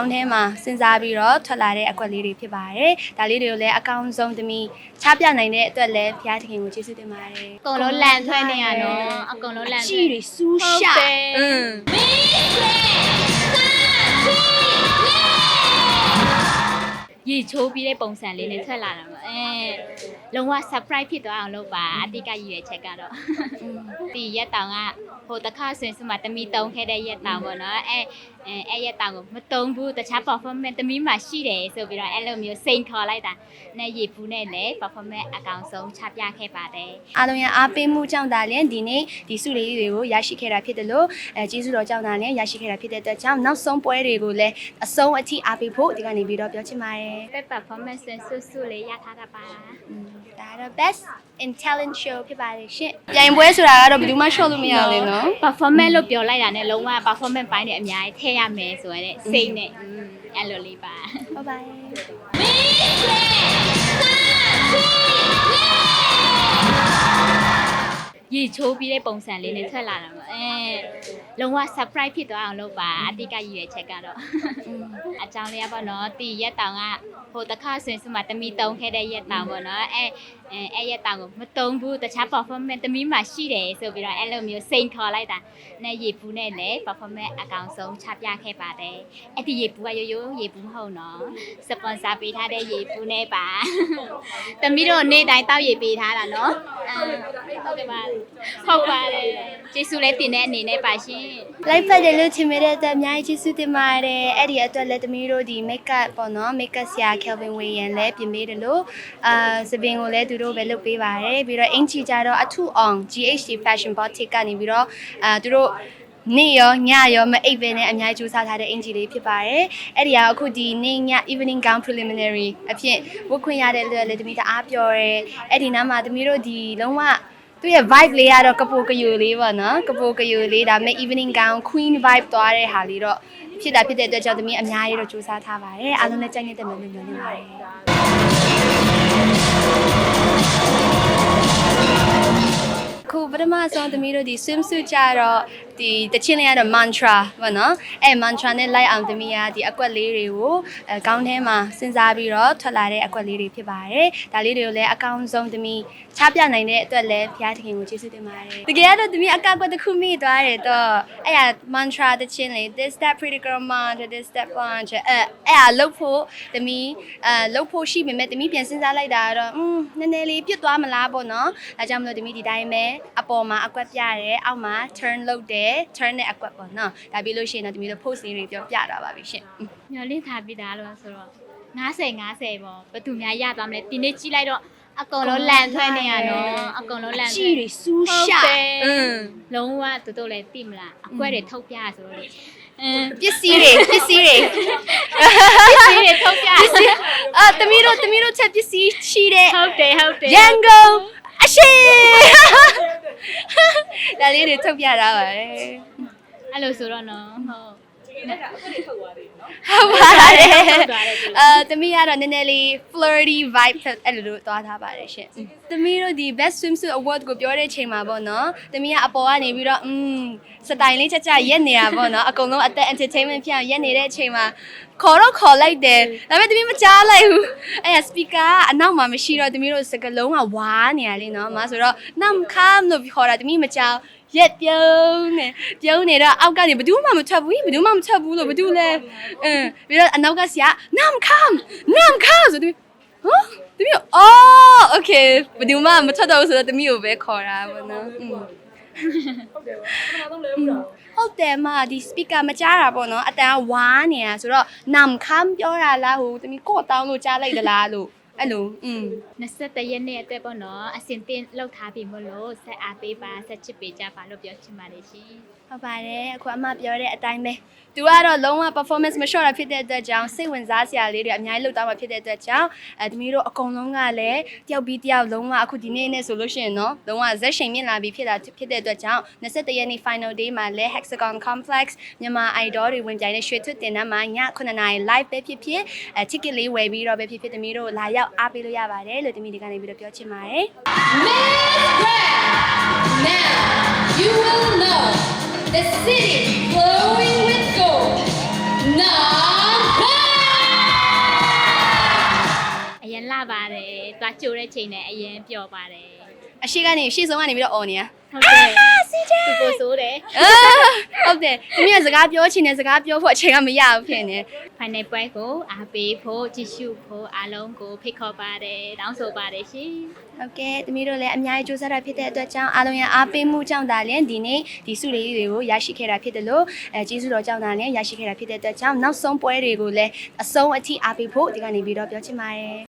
င်းထဲမှာစဉ်းစားပြီးတော့ထွက်လာတဲ့အကွက်လေးတွေဖြစ်ပါတယ်ဒါလေးတွေကိုလည်းအကောင်းဆုံးသမီးချပြနိုင်တဲ့အတွက်လည်းဘုရားသခင်ကိုကျေးဇူးတင်ပါတယ်အကုန်လုံးလန်ထွက်နေရနော်အကုန်လုံးလန်ကြည့်တွေစူးရှာဟုတ်တယ်อืมရေချိုးပြီးတဲ့ပုံစံလေးနဲ့ထွက်လာတာပေါ့အဲလုံးဝ surprise ဖြစ်သွားအောင်လုပ်ပါအတိတ်ကရည်ရွယ်ချက်ကတော့ဒီရက်တောင်က ဟိုတစ်ခါဆိုရင်စမတမီတုံးခဲ့တဲ့ရက်တောင်ပေါ့နော်အဲအဲအဲ့ရက်တောင်ကိုမတုံးဘူးတခြား performance တမီမှာရှိတယ်ဆိုပြီးတော့အဲ့လိုမျိုးစိန်ခေါ်လိုက်တာနဲ့ရေပူနဲ့လည်း performance အကောင်ဆုံးချပြခဲ့ပါတယ်အားလုံးရဲ့အားပေးမှုကြောင့်ဒါလည်းဒီနေ့ဒီစုလေးတွေကိုရရှိခဲ့တာဖြစ်တယ်လို့အဲကျေးဇူးတော်ကြောင့်ဒါလည်းရရှိခဲ့တာဖြစ်တဲ့အတွက်ကြောင့်နောက်ဆုံးပွဲတွေကိုလည်းအဆုံးအထိအားပေးဖို့ဒီကနေပြီးတော့ပြောချင်ပါတယ်ပဲ performance ဆိုရင်ဆွဆွလေးရထားတာပါอืม ဒါကတော့ best in talent show ဖြစ်ပါတယ်ရှင်ပြိုင်ပွဲဆိုတာကတော့ဘယ်သူမှ show လို့မရဘူးလေနော် performance လို့ပြောလိုက်တာနဲ့လုံးဝ performance ပိုင်းတွေအများကြီးထည့်ရမယ်ဆိုရတဲ့စိတ်နဲ့อืมအဲ့လိုလေးပါ bye bye ရေချိုးပြီးတဲ့ပုံစံလေးနဲ့ထွက်လာတာပေါ့အဲ လုံးဝ surprise ဖြစ်သွားအောင်လုပ်ပါအတိတ်ကရည်ရွယ်ချက်ကတော့อืมအကြောင်းလေးကပေါ့နော်တီရက်တောင်ကဟိုတစ်ခါဆိုရင်စမတမီတုံးခဲ့တဲ့ရက်တောင်ပေါ့နော်အဲအဲအဲ့ရက်တောင်ကိုမတုံးဘူးတခြား performance တမီမှာရှိတယ်ဆိုပြီးတော့အဲ့လိုမျိုးစိန်ခေါ်လိုက်တာနဲ့ရေပူနဲ့လည်း performance အကောင်ဆုံးချပြခဲ့ပါတယ်အဲ့ဒီရေပူကရိုးရိုးရေပူမဟုတ်နော်စပွန်ဆာပေးထားတဲ့ရေပူနဲ့ပါတမီတို့နေ့တိုင်းတောက်ရေပေးထားတာနော်အဲ ဟုတ်ကဲ့ပါဟုတ်ပါတယ်ကျေးဇူးလည်းတင်တဲ့အနေနဲ့ပါရှင်လိုက်ဖက်တယ်လို့ထင်မိတဲ့အတွက်အများကြီးကျေးဇူးတင်ပါတယ်အဲ့ဒီအတွက်လည်းသမီးတို့ဒီ makeup ပေါ့နော် makeup ဆရာ Kelvin Wei ရန်လည်းပြင်ပေးတယ်လို့အာစပင်ကိုလည်းသူတို့ပဲလုပ်ပေးပါတယ်ပြီးတော့အင်ချီကြတော့အထုအောင် GHD Fashion Boutique ကနေပြီးတော့အာသူတို့နေ့ရောညရောမအိပ်ပဲနဲ့အများကြီးကြိုးစားထားတဲ့အင်ဂျီလေးဖြစ်ပါတယ်။အဲ့ဒီကအခုဒီနေ့ည evening gown preliminary အဖြစ်ဝတ်ခွင့်ရတဲ့အတွက်လည်းတမီးတအားပြောရဲ။အဲ့ဒီနားမှာတမီးတို့ဒီလုံးဝ သူ့ရဲ့ vibe လေးကတော့ကပိုကယူလေးပေါ့နော်။ကပိုကယူလေးဒါပေမဲ့ evening gown queen vibe သွားတဲ့ဟာလေးတော့ဖြစ်တာဖြစ်တဲ့အတွက်ကြောင့်တမီးအများကြီးတော့ကြိုးစားထားပါတယ်။အားလုံးလည်းကြိုက်နေတဲ့မယ်လို့ပြောနေပါတယ်။ခုပထမဆုံးသမီးတို့ဒီ swimsuit ကြတော့ဒီတချင်းလေးကတော့ mantra ပေါ့နော်အဲ mantra နဲ့ light အောင်သမီးကဒီအကွက်လေးတွေကိုအဲကောင်းထဲမှာစဉ်းစားပြီးတော့ထွက်လာတဲ့အကွက်လေးတွေဖြစ်ပါတယ်ဒါလေးတွေကိုလည်းအကောင်းဆုံးသမီးချပြနိုင်တဲ့အတွက်လည်းဘုရားသခင်ကိုကျေးဇူးတင်ပါတယ်တကယ်ကတော့သမီးအကောက်ကွက်တစ်ခုမိသွားတယ်တော့အဲ့ဒါ mantra တချင်းလေး this that pretty girl mantra this that mantra အဲအဲ့ဒါလုတ်ဖို့သမီးအဲလုတ်ဖို့ရှိပေမဲ့သမီးပြန်စဉ်းစားလိုက်တာကတော့อืมနည်းနည်းလေးပြစ်သွားမလားပေါ့နော်ဒါကြောင့်မလို့သမီးဒီတိုင်းပဲအပေါ်မှာအကွက်ပြရတယ်အောက်မှာ turn လုပ်တယ်တဲ့ turn နဲ့အကွက်ပေါ့နော်ဒါပြီးလို့ရှိရင်တော့ဒီလို post လေးတွေပြောပြတာပါပြီရှင်ညှော်လင့်ထားပြီးသားလို့ဆိုတော့90 90ပေါ့ဘယ်သူများရသွားမလဲဒီနေ့ကြည့်လိုက်တော့အကုန်လုံးလန်ထွက်နေရတော့အကုန်လုံးလန်ထွက်ကြီးတွေစူးရှာအင်းလုံးဝတူတူလည်းသိမလားအကွက်တွေထုတ်ပြရဆိုတော့လေအင်းပစ္စည်းတွေပစ္စည်းတွေပစ္စည်းတွေထုတ်ပြအာတမီးတို့တမီးတို့ချက်ပစ္စည်းရှိတဲ့ဟုတ်တယ်ဟုတ်တယ်ရန်ကုန် အရှိဒါလေးတွေထုတ်ပြတာပါလေအဲ့လိုဆိုတော့နော်ဟုတ် ဟုတ်ပါတယ်အာသမီးကတော့နည်းနည်းလေး flirty vibe အဲ့လိုလိုသွားထားပါတယ်ရှင်သမီးတို့ဒီ best swimsuit award ကိုပြောတဲ့ချိန်မှာပေါ့နော်သမီးကအပေါ်ကနေပြီးတော့อืมစတိုင်လေးချက်ချက်ရက်နေတာပေါ့နော်အကုန်လုံးအသက် entertainment ဖြစ်အောင်ရက်နေတဲ့အချိန်မှာခေါ်တော့ခေါ်လိုက်တယ်ဒါပေမဲ့သမီးမကြားလိုက်ဘူးအဲ့ဒါ speaker ကအနောက်မှာမရှိတော့သမီးတို့စကလုံးကဝါနေရလေနော်မဆိုတော့နမ်ခမ်လို့ခေါ်တာသမီးမကြား ရက်ပြုံးနေပြုံးနေတော့အောက်ကနေဘယ်သူမှမထွက်ဘူးဘယ်သူမှမထွက်ဘူးလို့ဘယ်သူလဲအင်းပြီးတော့အနောက်ကဆရာနမ်ခမ်နမ်ခမ်ဆိုသမီးဟမ်သမီးအော်โอเคဘယ်သူမှမထွက်တော့ဘူးဆိုတော့သမီးကိုပဲခေါ်တာပေါ့နော်อืมဟုတ်တယ်မဒီ speaker မကြားတာပေါ့နော်အတန်ကဝါနေတာဆိုတော့နမ်ခမ်ပြောတာလားဟိုသမီးကို့တောင်းလို့ကြားလိုက်သလားလို့ အဲ့လိုอืม21ရက်နေ့အတွက်ပေါ့နော်အစင်တင်လောက်ထားပြီမို့လို့ဆက်အားပေးပါဆက်ချစ်ပေးကြပါလို့ပြောချင်ပါတယ်ရှင်ဟုတ်ပါတယ်အခုအမပြောတဲ့အတိုင်းပဲသူကတော့လုံးဝ performance မလျှော့တာဖြစ်တဲ့အတွက်ကြောင့်စိတ်ဝင်စားစရာလေးတွေအများကြီးလုပ်သွားမှာဖြစ်တဲ့အတွက်ကြောင့်အဲသမီးတို့အကုန်လုံးကလည်းတယောက်ပြီးတယောက်လုံးဝအခုဒီနေ့နဲ့ဆိုလို့ရှိရင်နော်လုံးဝဇက်ရှိန်မြင့်လာပြီးဖြစ်တာဖြစ်တဲ့အတွက်ကြောင့်21ရက်နေ့ final day မှာလည်း Hexagon Complex မြန်မာ idol တွေဝင်ပြိုင်တဲ့ရွှေထွတ်တင်နန်းမှာည9:00နာရီ live ပဲဖြစ်ဖြစ်အဲ ticket လေးဝယ်ပြီးတော့ပဲဖြစ်ဖြစ်သမီးတို့လာရောက်ရောက်အားပေးလို့ရပါတယ်လို့တမီဒီကနေပြီးတော့ပြောချင်ပါတယ် Miss Grand Now you will know the city glowing with gold Now အရင်လာပါတယ်။သွားကြိုတဲ့ချိန်နဲ့အရင်ပျော်ပါတယ်။အရှိကနေရှေ့ဆုံးကနေပြီးတော့អော်နေရ။ဟုတ်ကဲ့။ သူကိုဆိုးတယ်ဟုတ်တယ်သမီးကစကားပြောချင်တယ်စကားပြောဖို့အချိန်ကမရဘူးဖြစ်နေဖိုင်နယ်ပွဲကိုအားပေးဖို့ကြည့်ရှုဖို့အားလုံးကိုဖိတ်ခေါ်ပါတယ်တောင်းဆိုပါတယ်ရှင်ဟုတ်ကဲ့သမီးတို့လည်းအများကြီးစူးစမ်းတာဖြစ်တဲ့အတွက်ကြောင့်အားလုံးရဲ့အားပေးမှုကြောင့်ဒါလည်းဒီနေ့ဒီစုလေးတွေကိုရရှိခဲ့တာဖြစ်တယ်လို့အဲကျေးဇူးတော်ကြောင့်ဒါလည်းရရှိခဲ့တာဖြစ်တဲ့အတွက်ကြောင့်နောက်ဆုံးပွဲတွေကိုလည်းအဆုံးအထိအားပေးဖို့ဒီကနေပြီးတော့ပြောချင်ပါတယ်